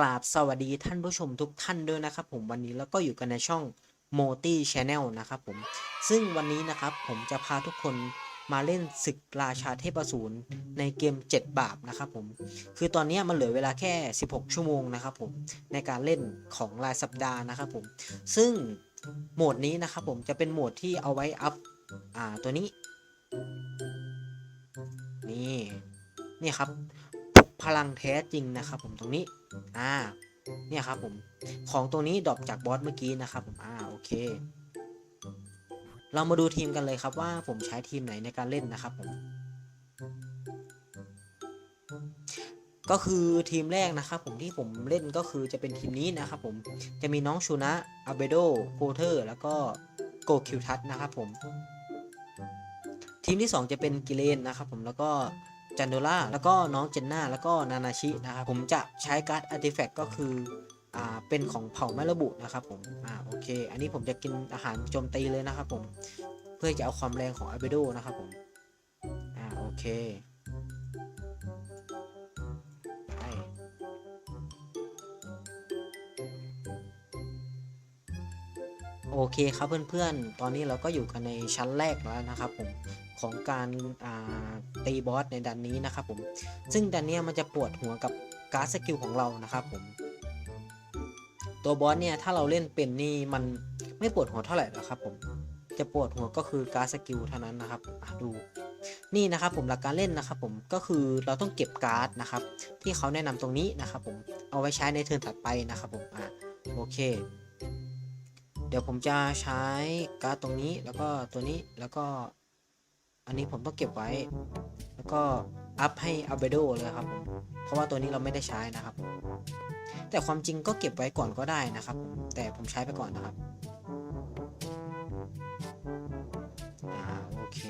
กราบสวัสดีท่านผู้ชมทุกท่านด้วยนะครับผมวันนี้แล้วก็อยู่กันในช่อง m o t i Channel นะครับผมซึ่งวันนี้นะครับผมจะพาทุกคนมาเล่นศึกราชาเทพอสูรในเกม 7 บาปนะครับผมคือตอนนี้มันเหลือเวลาแค่ 16 ชั่วโมงนะครับผมในการเล่นของรายสัปดาห์นะครับผมซึ่งโหมดนี้นะครับผมจะเป็นโหมดที่เอาไว้อัพอ่าตัวนี้นี่นี่ครับ พลังแท้จริงนะครับผมตรงนี้อ่าเนี่ยครับผมของตรงนี้ดรอปจากบอสเมื่อกี้นะครับผมอ่าโอเค เรามาดูทีมกันเลยครับว่าผมใช้ทีมไหนในการเล่นนะครับผมก็คือทีมแรกนะครับผมที่ผมเล่นก็คือจะเป็นทีมนี้นะครับผมจะมีน้องชูนะอาเบโดโพเทอร์ แล้วก็โกคิวทัสนะครับผม ทีมที่ 2 จะเป็นกิเลนนะครับผมแล้วก็ จันโดล่าแล้วก็น้องเจนน่าแล้วก็นานาชินะครับผมจะใช้การ์ดอาร์ติแฟกต์ก็คืออ่าเป็นของเผ่าไม่ระบุนะครับผมอ่าโอเค อันนี้ผมจะกินอาหารโจมตีเลยนะครับผมเพื่อจะเอาความแรงของอาเบโดนะครับผมอ่าโอเคไโอเคครับเพื่อนๆ ตอนนี้เราก็อยู่กันในชั้นแรกแล้วนะครับผม ของการตีบอสในดันนี้นะครับผมซึ่งดันนี้มันจะปวดหัวกับการ์ดสกิลของเรานะครับผมตัวบอสเนี่ยถ้าเราเล่นเป็นนี่มันไม่ปวดหัวเท่าไหร่หรอกครับผมจะปวดหัวก็คือการ์ดสกิลเท่านั้นนะครับดูนี่นะครับผมหลักการเล่นนะครับผมก็คือเราต้องเก็บการ์ดนะครับ ที่เขาแนะนำตรงนี้นะครับผมเอาไว้ใช้ในเทิร์นถัดไปนะครับผมอะโอเค เดี๋ยวผมจะใช้การ์ดตรงนี้แล้วก็ตัวนี้แล้วก็ อันนี้ผมต้องเก็บไว้ แล้วก็อัพให้อัลเบโดเลยครับ เพราะว่าตัวนี้เราไม่ได้ใช้นะครับ แต่ความจริงก็เก็บไว้ก่อนก็ได้นะครับ แต่ผมใช้ไปก่อนนะครับอ่าโอเค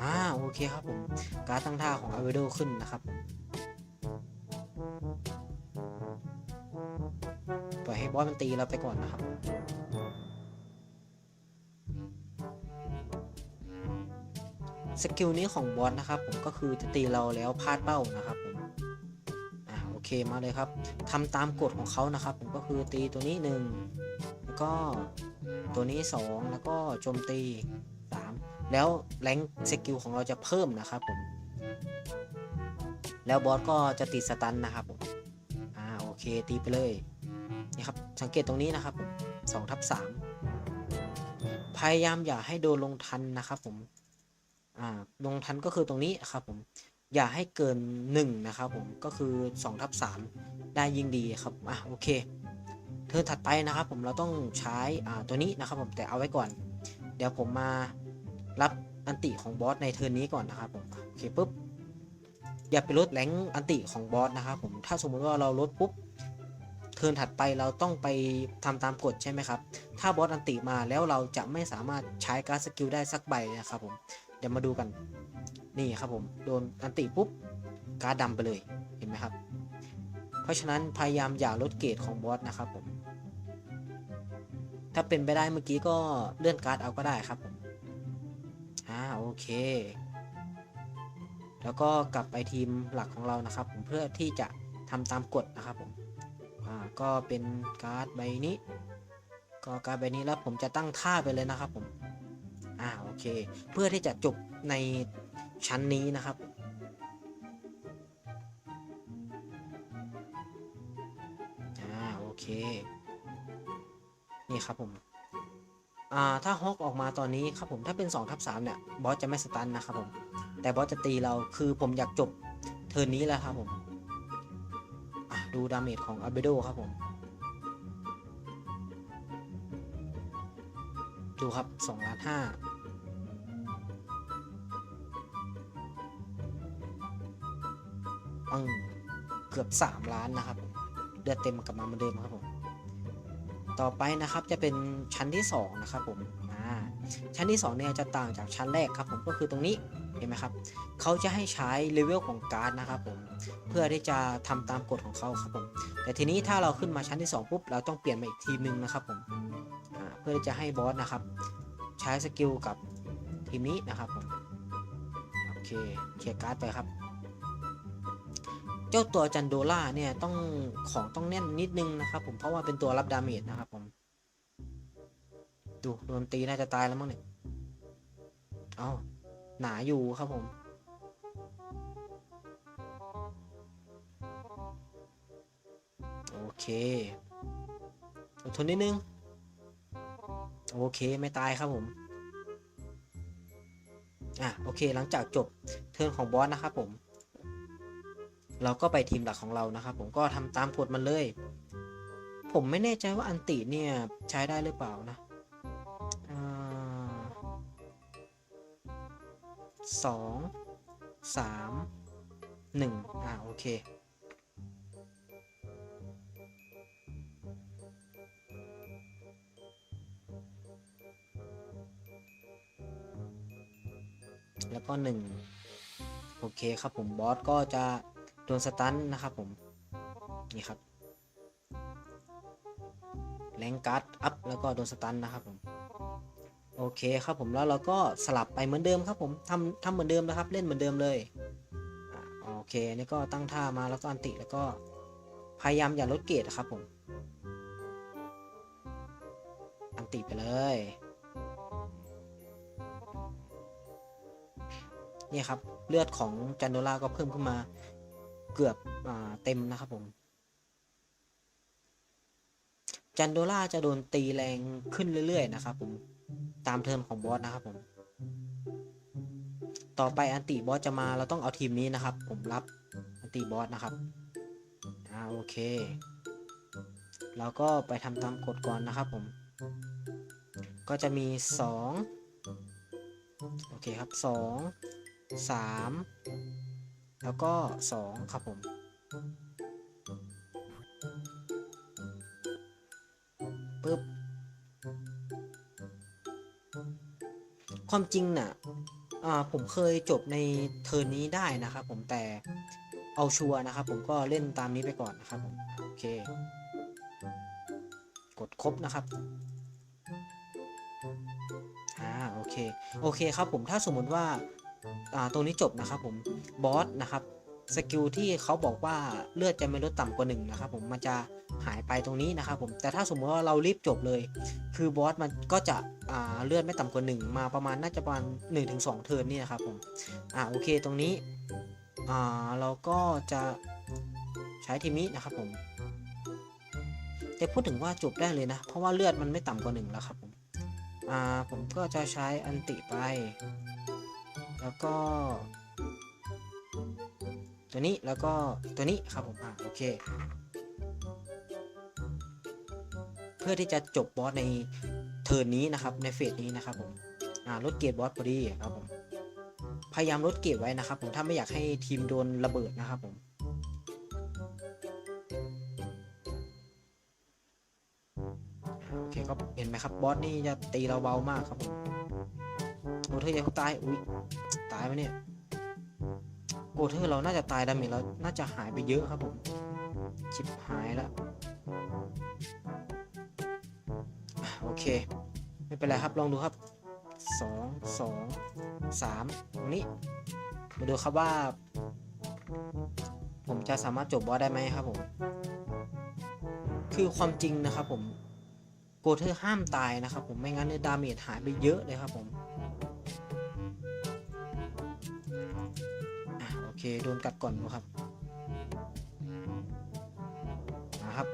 อ่าโอเคครับผม การตั้งท่าของอัลเบโดขึ้นนะครับปล่อยให้บอสมันตีเราไปก่อนนะครับ สกิลนี้ของบอสนะครับผมก็คือจะตีเราแล้วพลาดเป้านะครับผมอ่าโอเคมาเลยครับทำตามกฎของเขานะครับ ผมก็คือตีตัวนี้หนึ่งแล้วก็ตัวนี้สองแล้วก็โจมตีสามแล้วแรงสกิลของเราจะเพิ่มนะครับผมแล้วบอสก็จะติดสตันนะครับผมอ่าโอเคตีไปเลยนี่ครับสังเกตตรงนี้นะครับผมสองทับสามพยายามอย่าให้โดนลงทันนะครับผม ลงทันก็คือตรงนี้ครับผมอย่าให้เกิน 1 นะครับผมก็คือ2ทับ3ได้ยิ่งดีครับอะโอเค เธอถัดไปนะครับผมเราต้องใช้อ่าตัวนี้นะครับผมแต่เอาไว้ก่อน เดี๋ยวผมมารับอันติของบอสในเทิร์นนี้ก่อนนะครับผมโอเคปุ๊บอย่าไปลดแรงอันติของบอสนะครับผมถ้าสมมุติว่าเราลดปุ๊บเทิร์นถัดไปเราต้องไปทำตามกฎใช่ไหมครับถ้าบอสอันติมาแล้วเราจะไม่สามารถใช้การสกิลได้สักใบนะครับผม เดี๋ยวมาดูกัน นี่ครับผมโดนอันติปุ๊บการ์ดดำไปเลยเห็นไหมครับ เพราะฉะนั้นพยายามอย่าลดเกรดของบอสนะครับผมถ้าเป็นไปได้เมื่อกี้ก็เลื่อนการ์ดเอาก็ได้ครับผมอ่าโอเค แล้วก็กลับไปทีมหลักของเรานะครับ ผมเพื่อที่จะทำตามกฎนะครับผมอ่าก็เป็นการ์ดใบนี้ ก็การ์ดใบนี้แล้วผมจะตั้งท่าไปเลยนะครับผม อ่าโอเค เพื่อที่จะจบในชั้นนี้นะครับอ่าโอเค นี่ครับผมอ่าถ้าฮอกออกมาตอนนี้ครับผมถ้าเป็น2ทับ3เนี่ยบอสจะไม่สตันนะครับผมแต่บอสจะตีเราคือผมอยากจบเทิร์นนี้แล้วครับผมดูดาเมจของอัลเบโดครับผม ดูครับ2ล้านา เออเกือบ 3 ล้านนะครับเดือดเต็มกลับมาเหมือนเดิมครับผมต่อไปนะครับจะเป็นชั้นที่ 2 นะครับผมชั้นที่ 2 เนี่ยจะต่างจากชั้นแรกครับผมก็คือตรงนี้เห็นไหมครับเขาจะให้ใช้เลเวลของการ์ดนะครับผมเพื่อที่จะทำตามกฎของเขาครับผมแต่ทีนี้ถ้าเราขึ้นมาชั้นที่ 2 ปุ๊บเราต้องเปลี่ยนมาอีกทีมนึงนะครับผมเพื่อที่จะให้บอสนะครับใช้สกิลกับทีมนี้นะครับผมโอเคเคลียร์การ์ดไปครับ เจ้าตัวจันโดล่าเนี่ยต้องของต้องแน่นนิดนึงนะครับผมเพราะว่าเป็นตัวรับดาเมจนะครับผมดูโดนตีน่าจะตายแล้วมั้งเนี่ยเอาหนาอยู่ครับผมโอเคอดทนนิดนึง โอเคไม่ตายครับผมอะโอเคหลังจากจบเทิร์นของบอสนะครับผม เราก็ไปทีมหลักของเรานะครับ ผมก็ทำตามกฎมันเลย ผมไม่แน่ใจว่าอันติเนี่ยใช้ได้หรือเปล่านะสองสามหนึ่งอ่าโอเคแล้วก็หนึ่งโอเคครับผมบอสก็จะ โดนสตันนะครับผม นี่ครับแรงการ์ดอัพแล้วก็โดนสตันนะครับผม โอเคครับผมแล้วเราก็สลับไปเหมือนเดิมครับผมทำทำเหมือนเดิมนะครับ เล่นเหมือนเดิมเลยอโอเคนี่ก็ตั้งท่ามาแล้วก็อันติแล้วก็พยายามอย่าลดเกรดนะครับผม อันติไปเลยนี่ครับเลือดของจันโดล่าก็เพิ่มขึ้นมา เกือบอเต็มนะครับผมจันโดล่าจะโดนตีแรงขึ้นเรื่อยๆนะครับผมตามเทิร์นของบอสนะครับผม ต่อไปอันติบอสจะมาเราต้องเอาทีมนี้นะครับ ผมรับอันติบอสนะครับอ่าโอเค เราก็ไปทำตามกฎก่อนนะครับผม ก็จะมี 2 โอเคครับ 2 3 แล้วก็ 2 ครับผมปึ๊บความจริงน่ะอ่าผมเคยจบในเทิร์นนี้ได้นะครับผมแต่เอาชัวร์นะครับผมก็เล่นตามนี้ไปก่อนนะครับผมโอเค กดครบนะครับอ่าโอเคโอเคครับผมถ้าสมมติว่า ตรงนี้จบนะครับผมบอสนะครับสกิลที่เขาบอกว่าเลือดจะไม่ลดต่ำกว่าหนึ่งนะครับผมมันจะหายไปตรงนี้นะครับผมแต่ถ้าสมมติว่าเรารีบจบเลย คือบอสมันก็จะเลือดไม่ต่ำกว่าหนึ่งมาประมาณน่าจะประมาณ1นถึงสเทิร์นนี่นะครับผมอ่าโอเคตรงนี้อ่าเราก็จะใช้ทีมนี้นะครับผมแต่พูดถึงว่าจบได้เลยนะ เพราะว่าเลือดมันไม่ต่ำกว่าหนึ่งแล้วครับผมอ่าผมก็จะใช้อันติไป แล้วก็ ตัวนี้แล้วก็ตัวนี้ครับผมอ่าโอเค เพื่อที่จะจบบอสในเทิร์นนี้นะครับในเฟสนี้นะครับผมอ่าลดเกียรบอสพอดีครับผมพยายามลดเกียรไว้นะครับ ผมถ้าไม่อยากให้ทีมโดนระเบิดนะครับผมโอเคก็เห็นไหมครับบอสนี่จะตีเราเบามากครับผม เทอร์จะตายอุ้ยตายไหมเนี่ยโกเทอร์เราน่าจะตายดาเมจเราน่าจะหายไปเยอะครับผมชิบหายแล้วโอเค ไม่เป็นไรครับลองดูครับสองสองสามตรงนี้มาดูครับว่า ผมจะสามารถจบบอสได้ไหมครับผม คือความจริงนะครับผมโกเทอร์ห้ามตายนะครับผมไม่งั้นเนี่ยดาเมจหายไปเยอะเลยครับผม โอเคโดนกัดก่อนนะครับนะครับ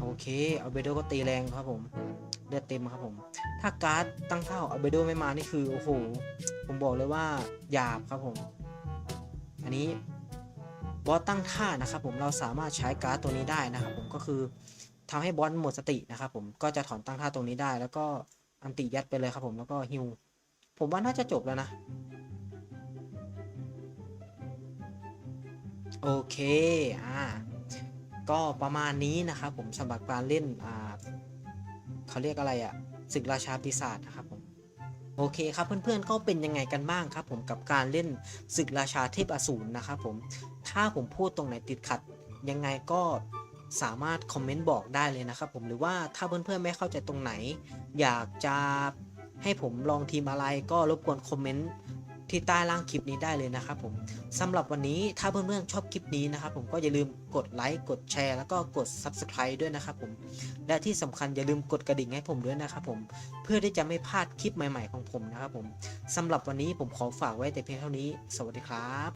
โอเคเอาเบโดก็ตีแรงครับผมเลือดเต็มครับผม ถ้าการ์ดตั้งเท่าเอาเบโดไม่มานี่คือโอ้โหผมบอกเลยว่าหยาบครับผม อันนี้บอสตั้งท่านะครับผมเราสามารถใช้การ์ดตัวนี้ได้นะครับผมก็คือทำให้บอสหมดสตินะครับผมก็จะถอนตั้งท่าตรงนี้ได้ แล้วก็อันติยัดไปเลยครับผมแล้วก็ฮิว ผมว่าน่าจะจบแล้วนะ โอเค อ่า ก็ประมาณนี้นะครับผมสำหรับการเล่น อ่าเขาเรียกอะไรอะศึกราชาปีศาจนะครับผมโอเคครับเพื่อนๆก็เป็นยังไงกันบ้างครับ ผมกับการเล่นศึกราชาเทพอสูรนะครับผมถ้าผมพูดตรงไหนติดขัด ยังไงก็สามารถคอมเมนต์บอกได้เลยนะครับผมหรือว่าถ้าเพื่อนๆไม่เข้าใจตรงไหน อยากจะ ให้ผมลองทีมอะไรก็รบกวนคอมเมนต์ที่ใต้ล่างคลิปนี้ได้เลยนะครับผมสำหรับวันนี้ถ้าเพื่อนๆชอบคลิปนี้นะครับผมก็อย่าลืมกดไลค์กดแชร์แล้วก็กด Subscribe ด้วยนะครับผมและที่สำคัญอย่าลืมกดกระดิ่งให้ผมด้วยนะครับผมเพื่อที่จะไม่พลาดคลิปใหม่ๆของผมนะครับผมสำหรับวันนี้ผมขอฝากไว้แต่เพียงเท่านี้ สวัสดีครับ